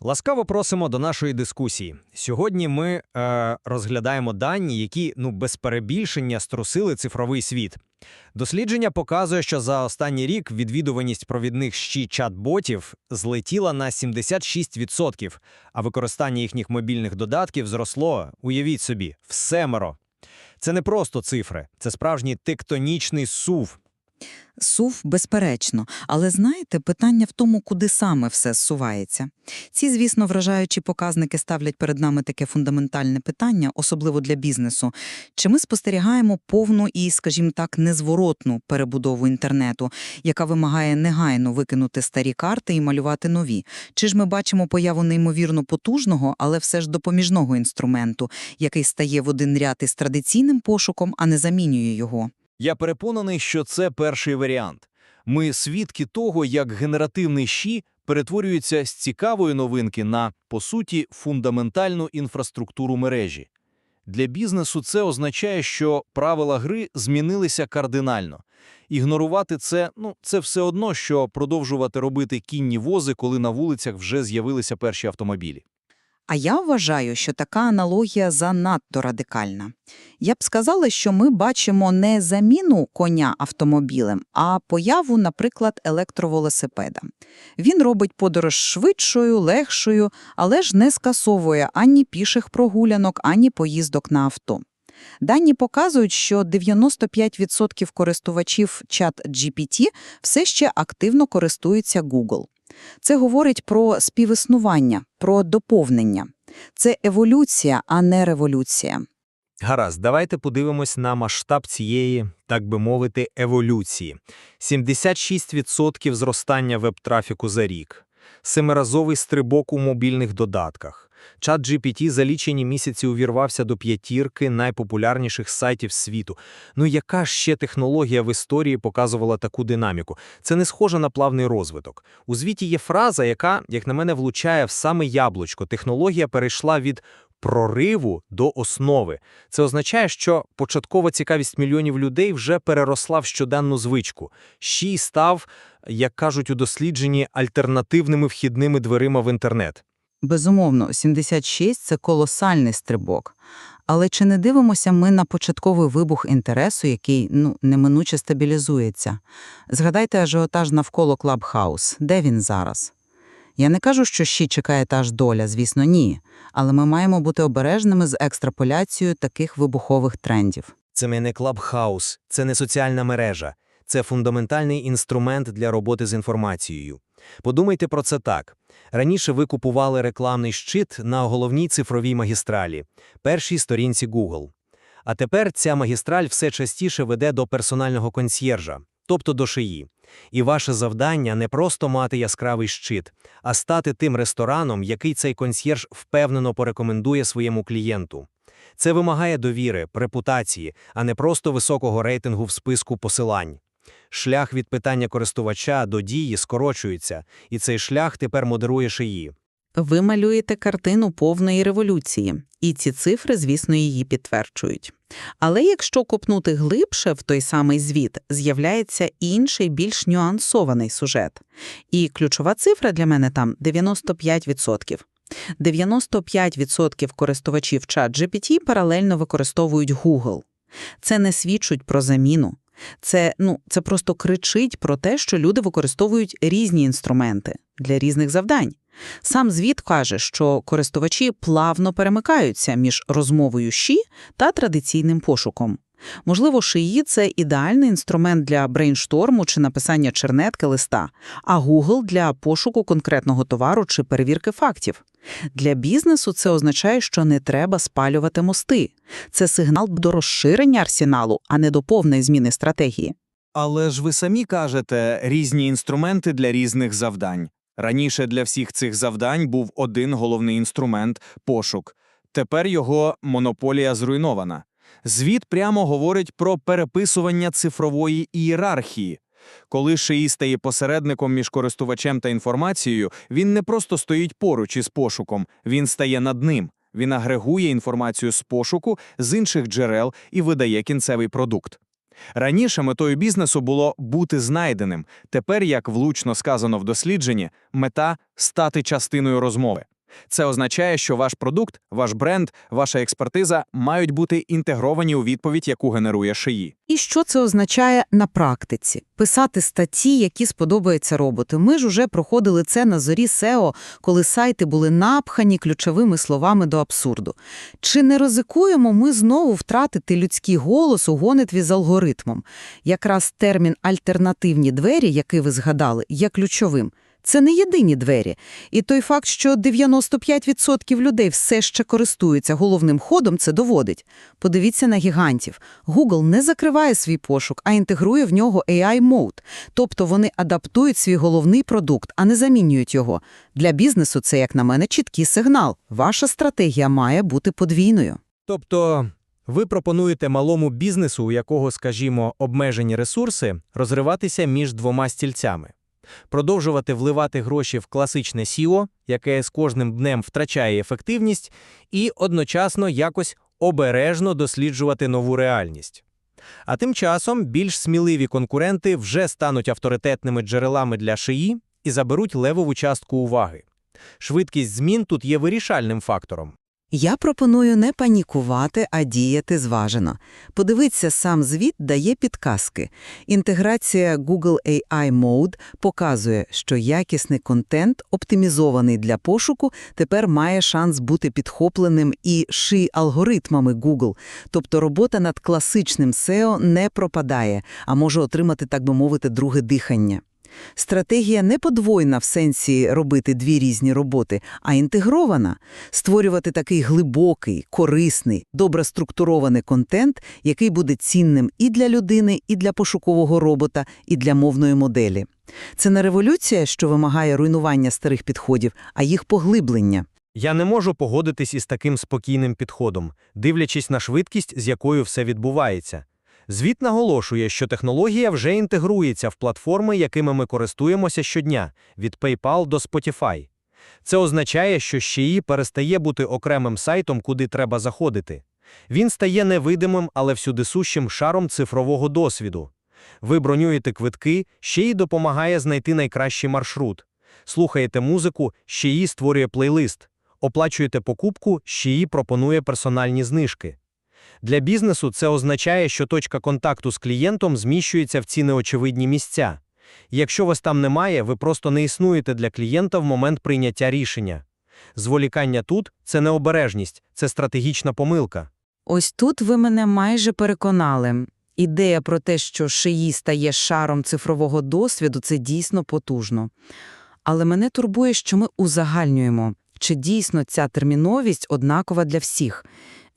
Ласкаво просимо до нашої дискусії. Сьогодні ми е, розглядаємо дані, які ну без перебільшення струсили цифровий світ. Дослідження показує, що за останній рік відвідуваність провідних щі чат-ботів злетіла на 76%, а використання їхніх мобільних додатків зросло, уявіть собі, в семеро. Це не просто цифри, це справжній тектонічний сув. Сув, безперечно, але знаєте, питання в тому, куди саме все зсувається. Ці, звісно, вражаючі показники ставлять перед нами таке фундаментальне питання, особливо для бізнесу. Чи ми спостерігаємо повну і, скажімо так, незворотну перебудову інтернету, яка вимагає негайно викинути старі карти і малювати нові? Чи ж ми бачимо появу неймовірно потужного, але все ж допоміжного інструменту, який стає в один ряд із традиційним пошуком, а не замінює його? Я переконаний, що це перший варіант. Ми свідки того, як генеративний щі перетворюється з цікавої новинки на, по суті, фундаментальну інфраструктуру мережі. Для бізнесу це означає, що правила гри змінилися кардинально. Ігнорувати це, ну, це все одно, що продовжувати робити кінні вози, коли на вулицях вже з'явилися перші автомобілі. А я вважаю, що така аналогія занадто радикальна. Я б сказала, що ми бачимо не заміну коня автомобілем, а появу, наприклад, електровелосипеда. Він робить подорож швидшою, легшою, але ж не скасовує ані піших прогулянок, ані поїздок на авто. Дані показують, що 95% користувачів чат GPT все ще активно користуються Google. Це говорить про співіснування, про доповнення. Це еволюція, а не революція. Гаразд, давайте подивимось на масштаб цієї, так би мовити, еволюції. 76% зростання веб-трафіку за рік. Семиразовий стрибок у мобільних додатках. Чат GPT за лічені місяці увірвався до п'ятірки найпопулярніших сайтів світу. Ну яка ще технологія в історії показувала таку динаміку? Це не схоже на плавний розвиток. У звіті є фраза, яка, як на мене, влучає в саме яблучко. Технологія перейшла від прориву до основи. Це означає, що початкова цікавість мільйонів людей вже переросла в щоденну звичку. Щій став, як кажуть у дослідженні, альтернативними вхідними дверима в інтернет. Безумовно, 76 – це колосальний стрибок. Але чи не дивимося ми на початковий вибух інтересу, який ну, неминуче стабілізується? Згадайте ажіотаж навколо Клабхаус. Де він зараз? Я не кажу, що ще чекає та ж доля, звісно, ні. Але ми маємо бути обережними з екстраполяцією таких вибухових трендів. Це не клабхаус, це не соціальна мережа, це фундаментальний інструмент для роботи з інформацією. Подумайте про це так. Раніше ви купували рекламний щит на головній цифровій магістралі, першій сторінці Google. А тепер ця магістраль все частіше веде до персонального консьєржа, тобто до шиї. І ваше завдання не просто мати яскравий щит, а стати тим рестораном, який цей консьєрж впевнено порекомендує своєму клієнту. Це вимагає довіри, репутації, а не просто високого рейтингу в списку посилань. Шлях від питання користувача до дії скорочується, і цей шлях тепер модерує шиї. Ви малюєте картину повної революції, і ці цифри, звісно, її підтверджують. Але якщо копнути глибше в той самий звіт, з'являється інший, більш нюансований сюжет. І ключова цифра для мене там 95%. 95% користувачів ChatGPT паралельно використовують Google. Це не свідчить про заміну. Це, ну, це просто кричить про те, що люди використовують різні інструменти для різних завдань. Сам звіт каже, що користувачі плавно перемикаються між розмовою «щі» та традиційним пошуком. Можливо, шиї – це ідеальний інструмент для брейншторму чи написання чернетки листа, а Google – для пошуку конкретного товару чи перевірки фактів. Для бізнесу це означає, що не треба спалювати мости. Це сигнал до розширення арсеналу, а не до повної зміни стратегії. Але ж ви самі кажете різні інструменти для різних завдань. Раніше для всіх цих завдань був один головний інструмент пошук. Тепер його монополія зруйнована. Звіт прямо говорить про переписування цифрової ієрархії. Коли шиї стає посередником між користувачем та інформацією, він не просто стоїть поруч із пошуком, він стає над ним. Він агрегує інформацію з пошуку з інших джерел і видає кінцевий продукт. Раніше метою бізнесу було бути знайденим. Тепер, як влучно сказано в дослідженні, мета стати частиною розмови. Це означає, що ваш продукт, ваш бренд, ваша експертиза мають бути інтегровані у відповідь, яку генерує шиї. І що це означає на практиці? Писати статті, які сподобаються роботу. Ми ж уже проходили це на зорі SEO, коли сайти були напхані ключовими словами до абсурду. Чи не ризикуємо ми знову втратити людський голос у гонитві з алгоритмом? Якраз термін «альтернативні двері», який ви згадали, є ключовим. Це не єдині двері. І той факт, що 95% людей все ще користуються головним ходом, це доводить. Подивіться на гігантів. Google не закриває свій пошук, а інтегрує в нього AI-мод. Тобто вони адаптують свій головний продукт, а не замінюють його. Для бізнесу це, як на мене, чіткий сигнал. Ваша стратегія має бути подвійною. Тобто ви пропонуєте малому бізнесу, у якого, скажімо, обмежені ресурси, розриватися між двома стільцями. Продовжувати вливати гроші в класичне SEO, яке з кожним днем втрачає ефективність, і одночасно якось обережно досліджувати нову реальність. А тим часом більш сміливі конкуренти вже стануть авторитетними джерелами для шиї і заберуть левову частку уваги. Швидкість змін тут є вирішальним фактором. Я пропоную не панікувати, а діяти зважено. Подивіться, сам звіт дає підказки. Інтеграція Google AI Mode показує, що якісний контент, оптимізований для пошуку, тепер має шанс бути підхопленим і ши алгоритмами Google. Тобто робота над класичним SEO не пропадає, а може отримати, так би мовити, друге дихання. Стратегія не подвойна в сенсі робити дві різні роботи, а інтегрована – створювати такий глибокий, корисний, добре структурований контент, який буде цінним і для людини, і для пошукового робота, і для мовної моделі. Це не революція, що вимагає руйнування старих підходів, а їх поглиблення. Я не можу погодитись із таким спокійним підходом, дивлячись на швидкість, з якою все відбувається. Звіт наголошує, що технологія вже інтегрується в платформи, якими ми користуємося щодня, від PayPal до Spotify. Це означає, що Щеї перестає бути окремим сайтом, куди треба заходити. Він стає невидимим, але всюдисущим шаром цифрового досвіду. Ви бронюєте квитки, Щеї допомагає знайти найкращий маршрут. Слухаєте музику, Щеї створює плейлист. Оплачуєте покупку, Щеї пропонує персональні знижки. Для бізнесу це означає, що точка контакту з клієнтом зміщується в ці неочевидні місця. Якщо вас там немає, ви просто не існуєте для клієнта в момент прийняття рішення. Зволікання тут – це необережність, це стратегічна помилка. Ось тут ви мене майже переконали. Ідея про те, що шиї стає шаром цифрового досвіду, це дійсно потужно. Але мене турбує, що ми узагальнюємо, чи дійсно ця терміновість однакова для всіх.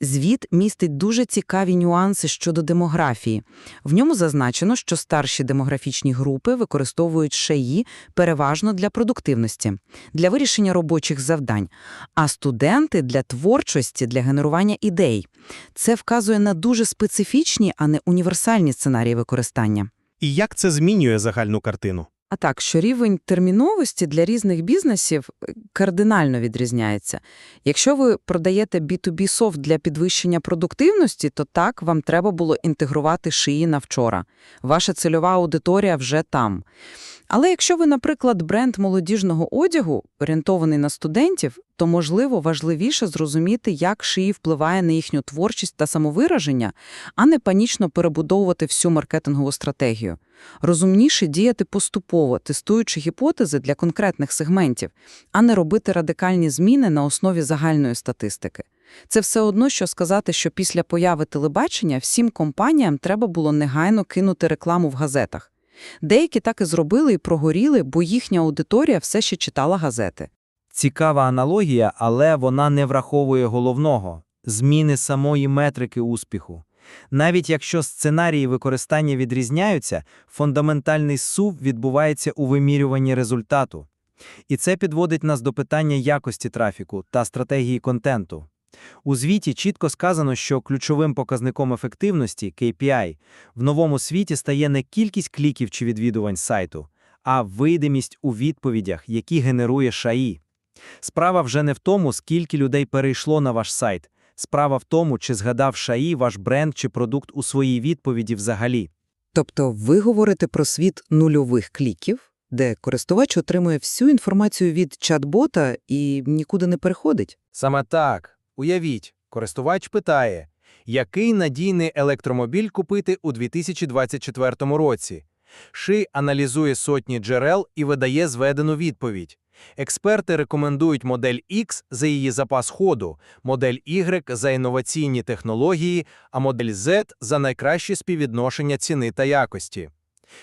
Звіт містить дуже цікаві нюанси щодо демографії. В ньому зазначено, що старші демографічні групи використовують шиї переважно для продуктивності, для вирішення робочих завдань, а студенти – для творчості, для генерування ідей. Це вказує на дуже специфічні, а не універсальні сценарії використання. І як це змінює загальну картину? А так, що рівень терміновості для різних бізнесів е, кардинально відрізняється. Якщо ви продаєте B2B софт для підвищення продуктивності, то так, вам треба було інтегрувати шиї на вчора. Ваша цільова аудиторія вже там. Але якщо ви, наприклад, бренд молодіжного одягу, орієнтований на студентів, то, можливо, важливіше зрозуміти, як шиї впливає на їхню творчість та самовираження, а не панічно перебудовувати всю маркетингову стратегію. Розумніше діяти поступово, тестуючи гіпотези для конкретних сегментів, а не робити радикальні зміни на основі загальної статистики. Це все одно, що сказати, що після появи телебачення всім компаніям треба було негайно кинути рекламу в газетах. Деякі так і зробили і прогоріли, бо їхня аудиторія все ще читала газети. Цікава аналогія, але вона не враховує головного – зміни самої метрики успіху. Навіть якщо сценарії використання відрізняються, фундаментальний сув відбувається у вимірюванні результату. І це підводить нас до питання якості трафіку та стратегії контенту. У звіті чітко сказано, що ключовим показником ефективності KPI в новому світі стає не кількість кліків чи відвідувань сайту, а видимість у відповідях, які генерує ШАІ. Справа вже не в тому, скільки людей перейшло на ваш сайт. Справа в тому, чи згадав ШАІ ваш бренд чи продукт у своїй відповіді взагалі. Тобто ви говорите про світ нульових кліків, де користувач отримує всю інформацію від чат-бота і нікуди не переходить? Саме так. Уявіть, користувач питає, який надійний електромобіль купити у 2024 році. Ши аналізує сотні джерел і видає зведену відповідь. Експерти рекомендують модель X за її запас ходу, модель Y за інноваційні технології, а модель Z за найкраще співвідношення ціни та якості.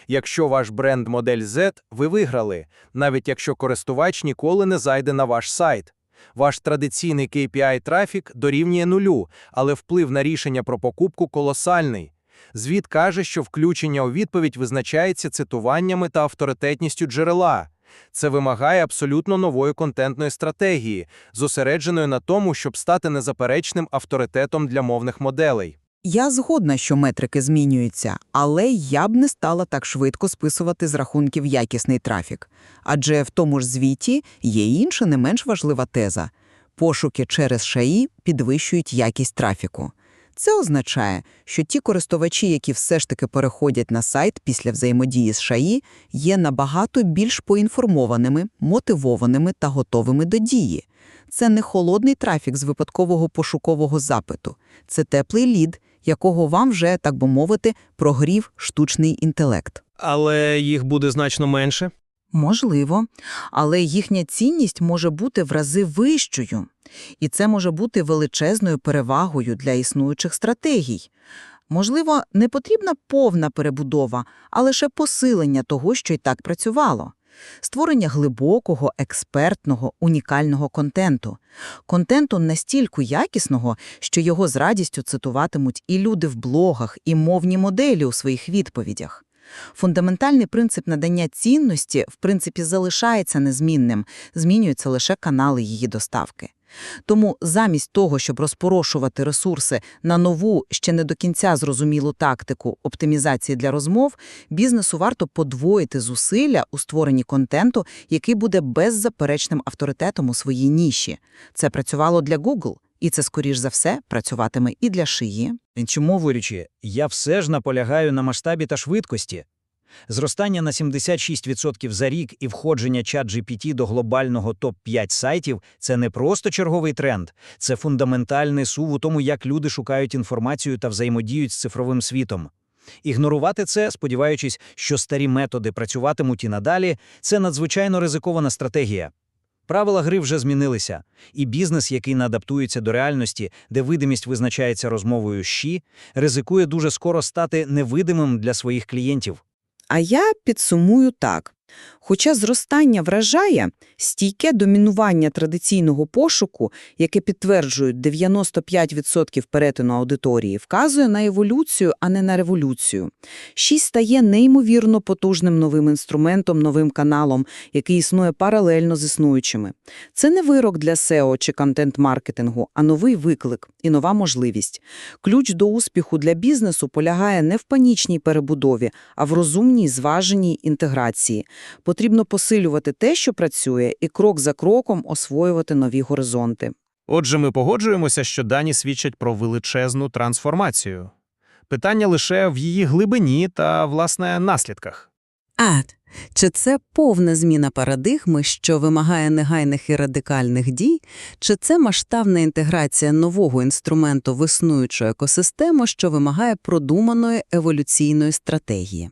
Якщо ваш бренд модель Z, ви виграли, навіть якщо користувач ніколи не зайде на ваш сайт. Ваш традиційний KPI-трафік дорівнює нулю, але вплив на рішення про покупку колосальний. Звіт каже, що включення у відповідь визначається цитуваннями та авторитетністю джерела. Це вимагає абсолютно нової контентної стратегії, зосередженої на тому, щоб стати незаперечним авторитетом для мовних моделей. Я згодна, що метрики змінюються, але я б не стала так швидко списувати з рахунків якісний трафік. Адже в тому ж звіті є інша не менш важлива теза. Пошуки через ШАІ підвищують якість трафіку. Це означає, що ті користувачі, які все ж таки переходять на сайт після взаємодії з ШАІ, є набагато більш поінформованими, мотивованими та готовими до дії. Це не холодний трафік з випадкового пошукового запиту. Це теплий лід, якого вам вже, так би мовити, прогрів штучний інтелект. Але їх буде значно менше. Можливо, але їхня цінність може бути в рази вищою. І це може бути величезною перевагою для існуючих стратегій. Можливо, не потрібна повна перебудова, а лише посилення того, що й так працювало. Створення глибокого, експертного, унікального контенту. Контенту настільки якісного, що його з радістю цитуватимуть і люди в блогах, і мовні моделі у своїх відповідях. Фундаментальний принцип надання цінності, в принципі, залишається незмінним, змінюються лише канали її доставки. Тому замість того, щоб розпорошувати ресурси на нову, ще не до кінця зрозумілу тактику оптимізації для розмов, бізнесу варто подвоїти зусилля у створенні контенту, який буде беззаперечним авторитетом у своїй ніші. Це працювало для Google, і це, скоріш за все, працюватиме і для шиї. Іншим мовуючи, я все ж наполягаю на масштабі та швидкості. Зростання на 76% за рік і входження чат-GPT до глобального топ-5 сайтів – це не просто черговий тренд, це фундаментальний сув у тому, як люди шукають інформацію та взаємодіють з цифровим світом. Ігнорувати це, сподіваючись, що старі методи працюватимуть і надалі, це надзвичайно ризикована стратегія. Правила гри вже змінилися, і бізнес, який не адаптується до реальності, де видимість визначається розмовою «щі», ризикує дуже скоро стати невидимим для своїх клієнтів. А я підсумую так. Хоча зростання вражає, стійке домінування традиційного пошуку, яке підтверджують 95% перетину аудиторії, вказує на еволюцію, а не на революцію. Шість стає неймовірно потужним новим інструментом, новим каналом, який існує паралельно з існуючими. Це не вирок для SEO чи контент-маркетингу, а новий виклик і нова можливість. Ключ до успіху для бізнесу полягає не в панічній перебудові, а в розумній, зваженій інтеграції. Потрібно посилювати те, що працює, і крок за кроком освоювати нові горизонти. Отже, ми погоджуємося, що дані свідчать про величезну трансформацію. Питання лише в її глибині та, власне, наслідках. А чи це повна зміна парадигми, що вимагає негайних і радикальних дій, чи це масштабна інтеграція нового інструменту в існуючу екосистему, що вимагає продуманої еволюційної стратегії?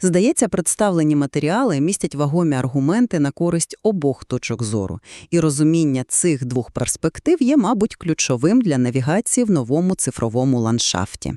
Здається, представлені матеріали містять вагомі аргументи на користь обох точок зору, і розуміння цих двох перспектив є, мабуть, ключовим для навігації в новому цифровому ландшафті.